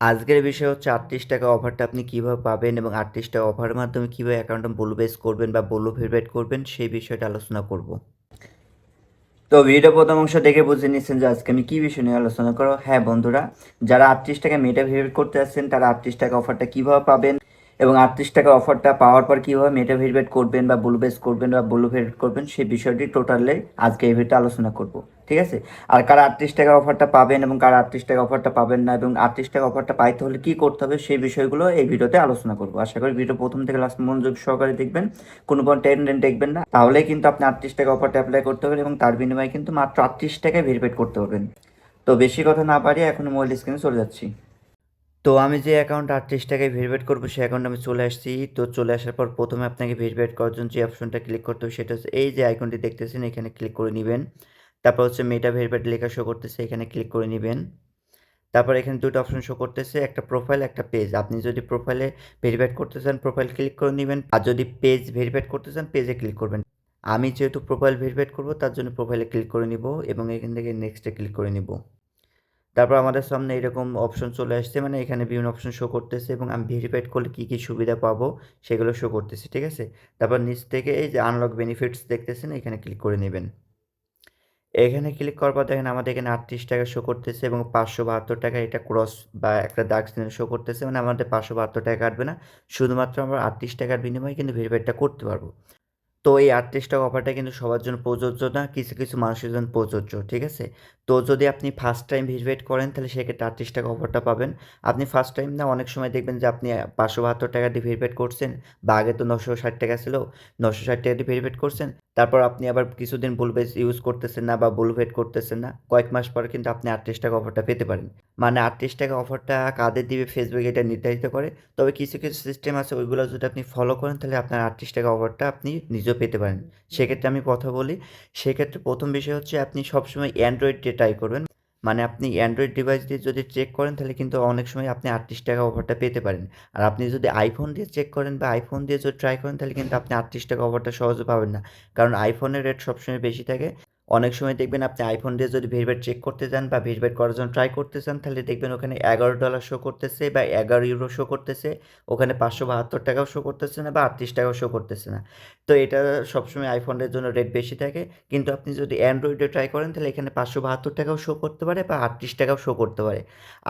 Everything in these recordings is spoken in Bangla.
আজকের বিষয় হচ্ছে আটত্রিশ টাকা অফারটা আপনি কীভাবে পাবেন এবং আটত্রিশ টাকা অফারের মাধ্যমে কীভাবে অ্যাকাউন্টে বলু বেস করবেন বা বলু ফেভারেট করবেন, সেই বিষয়টা আলোচনা করব। তো ভিডিও প্রথম অংশ দেখে বুঝে নিচ্ছেন যে আজকে আমি কী বিষয় নিয়ে আলোচনা করো হ্যাঁ বন্ধুরা, যারা আটত্রিশ টাকা মেটা ফেভারেট করতে আসছেন তারা আটত্রিশ টাকা অফারটা কীভাবে পাবেন? এবং আটত্রিশ টাকা অফারটা পাওয়ার পর কীভাবে মেটা ভেরিফাইড করবেন বা ব্লু বেস করবেন বা ব্লু ভেরিফাইড করবেন, সেই বিষয়টি টোটালে আজকে এই ভিডিওতে আলোচনা করব, ঠিক আছে? আর কারা আটত্রিশ টাকা অফারটা পাবেন এবং কারা আটত্রিশ টাকা অফারটা পাবেন না এবং আটত্রিশ টাকা অফারটা পাইতে হলে কী করতে হবে, সেই বিষয়গুলো এই ভিডিওতে আলোচনা করব। আশা করি ভিডিও প্রথম থেকে লাস্ট মনোযোগ সহকারে দেখবেন, কোনো কোনো টেন দেখবেন না, তাহলেই কিন্তু আপনি আটত্রিশ টাকা অফারটা অ্যাপ্লাই করতে পারবেন এবং তার বিনিময়ে কিন্তু মাত্র আটত্রিশ টাকায় ভেরিফাইড করতে পারবেন। তো বেশি কথা না পারি এখন মোবাইল স্ক্রিনে চলে যাচ্ছি। তো আমি যে অ্যাকাউন্ট আটত্রিশ টাকায় ভেরিফাইড করব, সেই অ্যাকাউন্ট আমি চলে আসছি। তো চলে আসার পর প্রথমে আপনাকে ভেরিফাইড করার জন্য যে অপশনটা ক্লিক করতে হবে, সেটা হচ্ছে এই যে আইকনটি দেখতেছেন, এখানে ক্লিক করে নেবেন। তারপর হচ্ছে মেটা ভেরিফাইড লেখা শো করতেছে, এখানে ক্লিক করে নেবেন। তারপর এখানে দুটো অপশন শো করতেছে, একটা প্রোফাইল একটা পেজ আপনি যদি প্রোফাইলে ভেরিফাইড করতে চান প্রোফাইল ক্লিক করে নেবেন। আর যদি পেজ ভেরিফাইড করতে চান পেজে ক্লিক করবেন। আমি যেহেতু প্রোফাইল ভেরিফাইড করব, তার জন্য প্রোফাইলে ক্লিক করে নিব এবং এখান থেকে নেক্সটে ক্লিক করে নিব। তারপর আমাদের সামনে এরকম অপশন চলে আসছে মানে এখানে বিভিন্ন অপশন শো করতেছে এবং আমি ভেরিফাইড করলে কী কী সুবিধা পাবো সেগুলো শো করতেছে, ঠিক আছে? তারপর নিচ থেকে এই যে আনলক বেনিফিটস দেখতেছেন, এখানে ক্লিক করে নেবেন। এখানে ক্লিক করার পর দেখেন আমাদের এখানে আটত্রিশ টাকা শো করতেছে এবং পাঁচশো বাহাত্তর টাকা এটা ক্রস বা একটা দাগ চিহ্ন শো করতেছে মানে আমাদের পাঁচশো বাহাত্তর টাকা কাটবে না। শুধুমাত্র আমরা আটত্রিশ টাকার বিনিময়ে কিন্তু ভেরিফাইডটা করতে পারব। তো এই আটত্রিশ টাকা অফারটা কিন্তু সবার জন্য প্রযোজ্য না, কিছু কিছু মানুষের জন্য প্রযোজ্য, ঠিক আছে? তো যদি আপনি ফার্স্ট টাইম ভিজিট করেন, তাহলে সেক্ষেত্রে আটত্রিশ টাকা অফারটা পাবেন। আপনি ফার্স্ট টাইম না, অনেক সময় দেখবেন যে আপনি পাঁচশো বাহাত্তর টাকা দিয়ে ভেরিফাইড করছেন, বা আগে তো নশো ষাট টাকা ছিল নশো ষাট টাকা দিয়ে ভেরিফাইড করছেন, তারপর আপনি আবার কিছুদিন বুলবেস ইউজ করতেছেন না, বা বুলভেট করতেছেন না, কয়েক মাস পরে কিন্তু আপনি আটত্রিশ টাকা অফারটা পেতে পারেন। মানে আটত্রিশ টাকা অফারটা কাদের দিবে? ফেসবুক এটা নির্ধারিত করে। তবে কিছু কিছু সিস্টেম আছে, ওইগুলো যদি আপনি ফলো করেন, তাহলে আপনার আটত্রিশ টাকা অফারটা আপনি নিজেও পেতে পারেন। সেক্ষেত্রে আমি কথা বলি, সেক্ষেত্রে প্রথম বিষয় হচ্ছে, আপনি সবসময় অ্যান্ড্রয়েড ট্রাই করবেন। মানে আপনি অ্যান্ড্রয়েড ডিভাইস দিয়ে যদি চেক করেন, তাহলে কিন্তু অনেক সময় আপনি আটত্রিশ টাকা অফারটা পেতে পারেন। আর আপনি যদি আইফোন দিয়ে চেক করেন বা আইফোন দিয়ে যদি ট্রাই করেন, তাহলে কিন্তু আপনি আটত্রিশ টাকা অফারটা সহজে পাবেন না। কারণ আইফোনের রেট সবসময় বেশি থাকে। অনেক সময় দেখবেন আপনি আইফোন দিয়ে যদি ভেরিফাইড চেক করতে চান বা ভেরিফাইড করার জন্য ট্রাই করতে চান, তাহলে দেখবেন ওখানে এগারো ডলার শো করতেছে বা এগারো ইউরো শো করতেছে। ওখানে পাঁচশো বাহাত্তর টাকাও শো করতেছে না বা আটত্রিশ টাকাও শো করতেছে না। তো এটা সবসময় আইফোনের জন্য রেট বেশি থাকে। কিন্তু আপনি যদি অ্যান্ড্রয়েডে ট্রাই করেন, তাহলে এখানে পাঁচশো বাহাত্তর টাকাও শো করতে পারে বা আটত্রিশ টাকাও শো করতে পারে।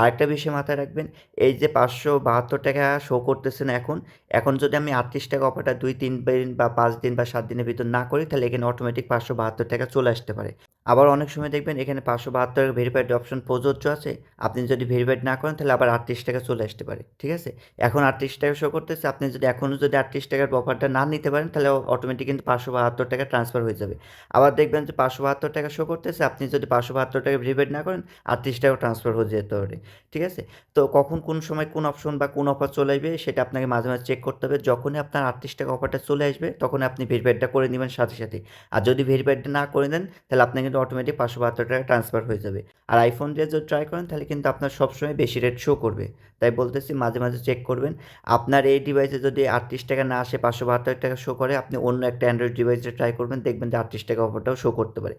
আরেকটা বিষয় মাথায় রাখবেন, এই যে পাঁচশো বাহাত্তর টাকা শো করতেছে না এখন এখন যদি আমি আটত্রিশ টাকা অফারটা দুই তিন দিন বা পাঁচ দিন বা সাত দিনের ভিতর না করি, তাহলে এখানে অটোমেটিক পাঁচশো বাহাত্তর টাকা চলে আসতে পারে। আবার অনেক সময় দেখবেন এখানে পাঁচশো বাহাত্তর ভেরিফাইড অপশন প্রযোজ্য আছে। আপনি যদি ভেরিফাইড না করেন, তাহলে আবার আটত্রিশ টাকা চলে আসতে পারে, ঠিক আছে? এখন আটত্রিশ টাকা শো করতেছে, আপনি যদি এখনও যদি আটত্রিশ টাকার অফারটা না নিতে পারেন, তাহলে অটোমেটিক কিন্তু পাঁচশো বাহাত্তর টাকা ট্রান্সফার হয়ে যাবে। আবার দেখবেন যে পাঁচশো বাহাত্তর টাকা শো করতেছে, আপনি যদি পাঁচশো বাহাত্তর টাকা ভেরিফাইড না করেন, আটত্রিশ টাকা ট্রান্সফার হয়ে যেতে পারে, ঠিক আছে? তো কখন কোন সময় কোন অপশন বা কোন অফার চলে আসবে, সেটা আপনাকে মাঝে মাঝে চেক করতে হবে। যখনই আপনার আটত্রিশ টাকা অফারটা চলে আসবে তখন আপনি ভেরিফাইডটা করে নেবেন সাথে সাথে। আর যদি ভেরিফাইডটা না করে দেন, তাহলে আপনি কিন্তু অটোমেটিক পাঁচশো বাহাত্তর টাকা ট্রান্সফার হয়ে যাবে। আর আইফোন দিয়ে যদি ট্রাই করেন, তাহলে কিন্তু আপনার সবসময় বেশি রেট শো করবে। তাই বলতেছি, মাঝে মাঝে চেক করবেন। আপনার এই ডিভাইসে যদি আটত্রিশ টাকা না আসে, পাঁচশো বাহাত্তর টাকা শো করে, আপনি অন্য একটা অ্যান্ড্রয়েড ডিভাইসে ট্রাই করবেন, দেখবেন যে আটত্রিশ টাকা অফারটাও শো করতে পারে।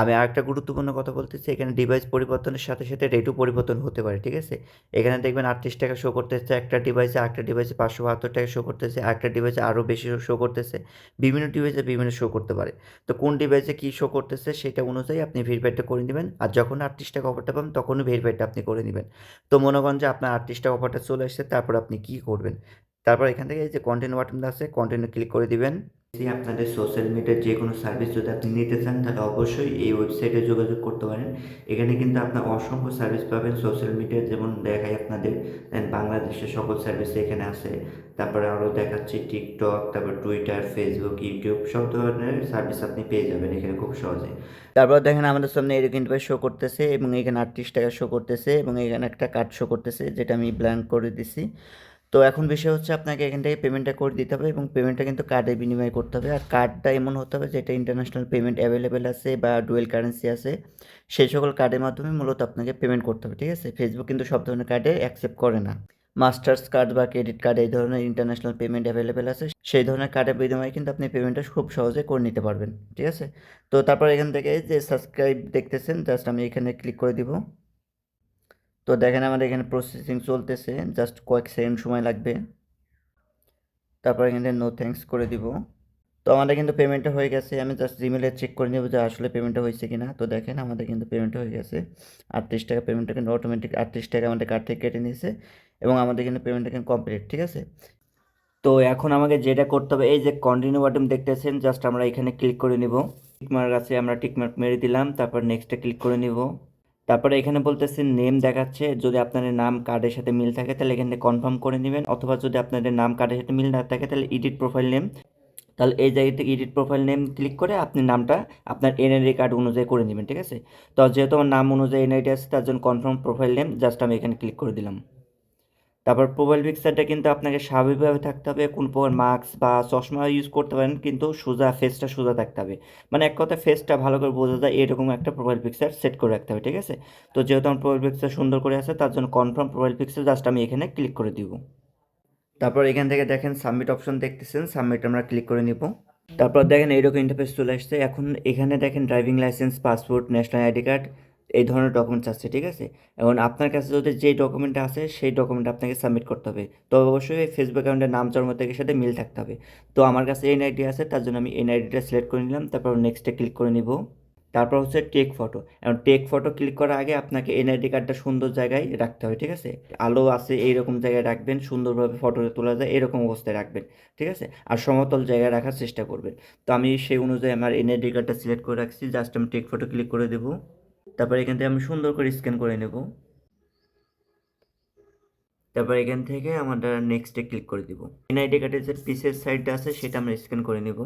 আমি আরেকটা গুরুত্বপূর্ণ কথা বলতেছি, এখানে ডিভাইস পরিবর্তনের সাথে সাথে রেটও পরিবর্তন হতে পারে, ঠিক আছে? এখানে দেখবেন আটত্রিশ টাকা শো করতেছে, একটা ডিভাইসে আরেকটা ডিভাইসে পাঁচশো বাহাত্তর টাকা শো করতেছে, আরেকটা ডিভাইসে আরও বেশি শো করতেছে, বিভিন্ন ডিভাইসে বিভিন্ন শো করতে পারে। তো কোন ডিভাইসে কী শো করতেছে সেটা অনুযায়ী আপনি ভেরিফাইডটা করে নেবেন, আর যখন আটত্রিশ টাকা অফারটা পাবেন তখনই ভেরিফাইডটা আপনি করে নেবেন। তো মনে করেন যে আপনার আটত্রিশ টাকা অফারটা চলে এসেছে তারপর আপনি কী করবেন? তারপর এখান থেকে এই যে কন্টেন্ট বাটনটা আছে কন্টিনিউ ক্লিক করে দিবেন। যদি আপনাদের সোশ্যাল মিডিয়ার যে কোনো সার্ভিস যদি আপনি নিতে চান তাহলে অবশ্যই এই ওয়েবসাইটে যোগাযোগ করতে পারেন। এখানে কিন্তু আপনার অসংখ্য সার্ভিস পাবেন সোশ্যাল মিডিয়ার যেমন দেখায় আপনাদের বাংলাদেশের সকল সার্ভিস এখানে আছে। তারপরে আরও দেখাচ্ছি টিকটক তারপর টুইটার ফেসবুক ইউটিউব সব ধরনের সার্ভিস আপনি পেয়ে যাবেন এখানে খুব সহজে। তারপর দেখেন আমাদের সামনে এরকম শো করতেছে এবং এখানে আটত্রিশ টাকা শো করতেছে এবং এখানে একটা কার্ড শো করতেছে যেটা আমি ব্ল্যাঙ্ক করে দিছি। তো এখন বিষয় হচ্ছে আপনাকে এখান থেকে পেমেন্টটা করে দিতে হবে এবং পেমেন্টটা কিন্তু কার্ডে বিনিময় করতে হবে। আর কার্ডটা এমন হতে হবে যেটা ইন্টারন্যাশনাল পেমেন্ট অ্যাভেলেবেল আছে বা ডুয়েল কারেন্সি আছে সেই সকল কার্ডের মাধ্যমে মূলত আপনাকে পেমেন্ট করতে হবে, ঠিক আছে? ফেসবুক কিন্তু সব ধরনের কার্ডে অ্যাকসেপ্ট করে না। মাস্টার্স কার্ড বা ক্রেডিট কার্ড এই ধরনের ইন্টারন্যাশনাল পেমেন্ট অ্যাভেলেবেল আছে, সেই ধরনের কার্ডের বিনিময়ে কিন্তু আপনি পেমেন্টটা খুব সহজে করে নিতে পারবেন, ঠিক আছে? তো তারপর এখান থেকে যে সাবস্ক্রাইব দেখতেছেন জাস্ট আমি এখানে ক্লিক করে দিব। তো দেখেন আমাদের এখানে প্রসেসিং চলতেছে জাস্ট কয়েক সেকেন্ড সময় লাগবে। তারপর এখানে নো থ্যাঙ্কস করে দিব। তো আমাদের কিন্তু পেমেন্টটা হয়ে গেছে, আমি জাস্ট জিমেলে চেক করে নেব যে আসলে পেমেন্টটা হয়েছে কিনা। তো দেখেন আমাদের কিন্তু পেমেন্ট হয়ে গেছে। আটত্রিশ টাকা পেমেন্টটা কিন্তু অটোমেটিক আটত্রিশ টাকা আমাদের কার্ড থেকে কেটে নিয়েছে এবং আমাদের কিন্তু পেমেন্টটা কিন্তু কমপ্লিট ঠিক আছে? তো এখন আমাকে যেটা করতে হবে, এই যে কন্টিনিউ বাটন দেখতেছেন জাস্ট আমরা এখানে ক্লিক করে নিব। টিকমার্ক আছে, আমরা টিকমার্ক মেরে দিলাম, তারপর নেক্সটে ক্লিক করে নিব। তারপরে এখানে বলতেছে নেম দেখাচ্ছে, যদি আপনাদের নাম কার্ডের সাথে মিল থাকে তাহলে এখানে কনফার্ম করে নেবেন, অথবা যদি আপনাদের নাম কার্ডের সাথে মিল না থাকে তাহলে এডিট প্রোফাইল নেম তাহলে এই জায়গা থেকে এডিট প্রোফাইল নেম ক্লিক করে আপনি নামটা আপনার এনআইডি কার্ড অনুযায়ী করে নেবেন, ঠিক আছে? তো যেহেতু আমার নাম অনুযায়ী এনআইডি আছে, তার জন্য কনফার্ম প্রোফাইল নেম জাস্ট আমি এখানে ক্লিক করে দিলাম। তারপর প্রোফাইল পিকচারটা কিন্তু আপনাকে স্বাভাবিকভাবে থাকতে হবে। কোন প্রকার মাস্ক বা চশমা ইউজ করতে পারেন, কিন্তু সোজা ফেসটা সোজা থাকতে হবে। মানে এক কথা ফেসটা ভালো করে বোঝা যায়, এরকম একটা প্রোফাইল পিকচার সেট করে রাখতে হবে, ঠিক আছে? তো যেহেতু আমার প্রোফাইল পিকচার সুন্দর করে আছে, তার জন্য কনফার্ম প্রোফাইল পিকচার জাস্ট আমি এখানে ক্লিক করে দিব। তারপর এখান থেকে দেখেন সাবমিট অপশন দেখতেছেন সাবমিট আমরা ক্লিক করে নিব। তারপর দেখেন এইরকম ইন্টারফেস চলে আসছে। এখন এখানে দেখেন driving licence passport national ID card এই ধরনের ডকুমেন্টস আছে ঠিক আছে? এখন আপনার কাছে যদি যে ডকুমেন্ট আছে, সেই ডকুমেন্ট আপনাকে সাবমিট করতে হবে। তো অবশ্যই ফেসবুক অ্যাকাউন্টের নাম জন্ম থেকে সাথে মিল থাকতে হবে। তো আমার কাছে এনআইডি আছে, তার জন্য আমি এনআইডিটা সিলেক্ট করে নিলাম, তারপর নেক্সটে ক্লিক করে নিব। তারপর হচ্ছে টেক ফটো এখন টেক ফটো ক্লিক করার আগে আপনাকে এনআইডি কার্ডটা সুন্দর জায়গায় রাখতে হবে, ঠিক আছে? আলো আছে, এইরকম জায়গায় রাখবেন, সুন্দরভাবে ফটো তোলা যায়, এরকম অবস্থায় রাখবেন, ঠিক আছে? আর সমতল জায়গায় রাখার চেষ্টা করবেন। তো আমি সেই অনুযায়ী আমার এনআইডি কার্ডটা সিলেক্ট করে রাখছি জাস্ট আমি টেক ফটো ক্লিক করে দেবো। তারপর এখান থেকে আমি সুন্দর করে স্ক্যান করে নেব। তারপর এখান থেকে আমরা নেক্সটে ক্লিক করে দিব। এনআইডি কার্ডের যে পিসের সাইডটা আছে, সেটা আমরা স্ক্যান করে নেব।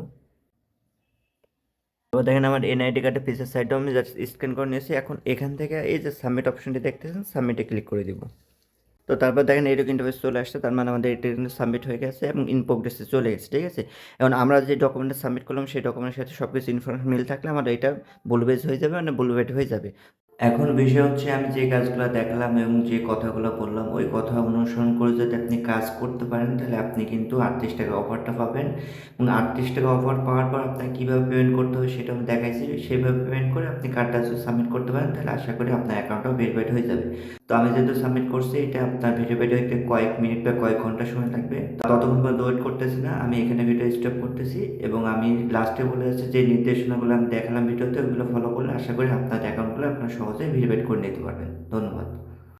এবার দেখেন আমার এনআইডি কার্ডের পিসের সাইডটা আমি জাস্ট স্ক্যান করে নিয়েছি। এখন এখান থেকে এই যে সাবমিট অপশনটি দেখতেছেন সাবমিটে ক্লিক করে দিব। তো তারপর দেখেন এরকম ইন্টারফেস চলে আসছে, তার মানে আমাদের এটা কিন্তু সাবমিট হয়ে গেছে এবং ইন প্রোগ্রেসে চলে গেছে, ঠিক আছে? এখন আমরা যে ডকুমেন্টটা সাবমিট করলাম, সেই ডকুমেন্টের সাথে সব কিছু ইনফরমেশন মিল থাকলে আমাদের এটা ব্লুবেজ হয়ে যাবে মানে বুলবেট হয়ে যাবে। এখন বিষয় হচ্ছে আমি যে কাজগুলো দেখালাম এবং যে কথাগুলো বললাম, ওই কথা অনুসরণ করে যদি আপনি কাজ করতে পারেন, তাহলে আপনি কিন্তু আটত্রিশ টাকা অফারটা পাবেন। এবং আটত্রিশ টাকা অফার পাওয়ার পর আপনাকে কীভাবে পেমেন্ট করতে হবে সেটা আমি দেখাইছি। সেভাবে পেমেন্ট করে আপনি কার্ডটা যদি সাবমিট করতে পারেন, তাহলে আশা করি আপনার অ্যাকাউন্টটাও ভেরিফাইড হয়ে যাবে। তো আমি যেহেতু সাবমিট করছি, এটা আপনার ভেরিফাইড হইতে কয়েক মিনিট বা কয়েক ঘণ্টা সময় লাগবে। ততক্ষণ পর্যন্ত ওয়েট করতেছি না, আমি এখানে ভিডিও স্টপ করতেছি এবং আমি লাস্টে বলে যাচ্ছি যে নির্দেশনাগুলো আমি দেখালাম ভিডিওতে ওগুলো ফলো করলে আশা করি আপনার অ্যাকাউন্টগুলো আপনারা সহজে ভেরিফাইড করে নিতে পারবেন। ধন্যবাদ।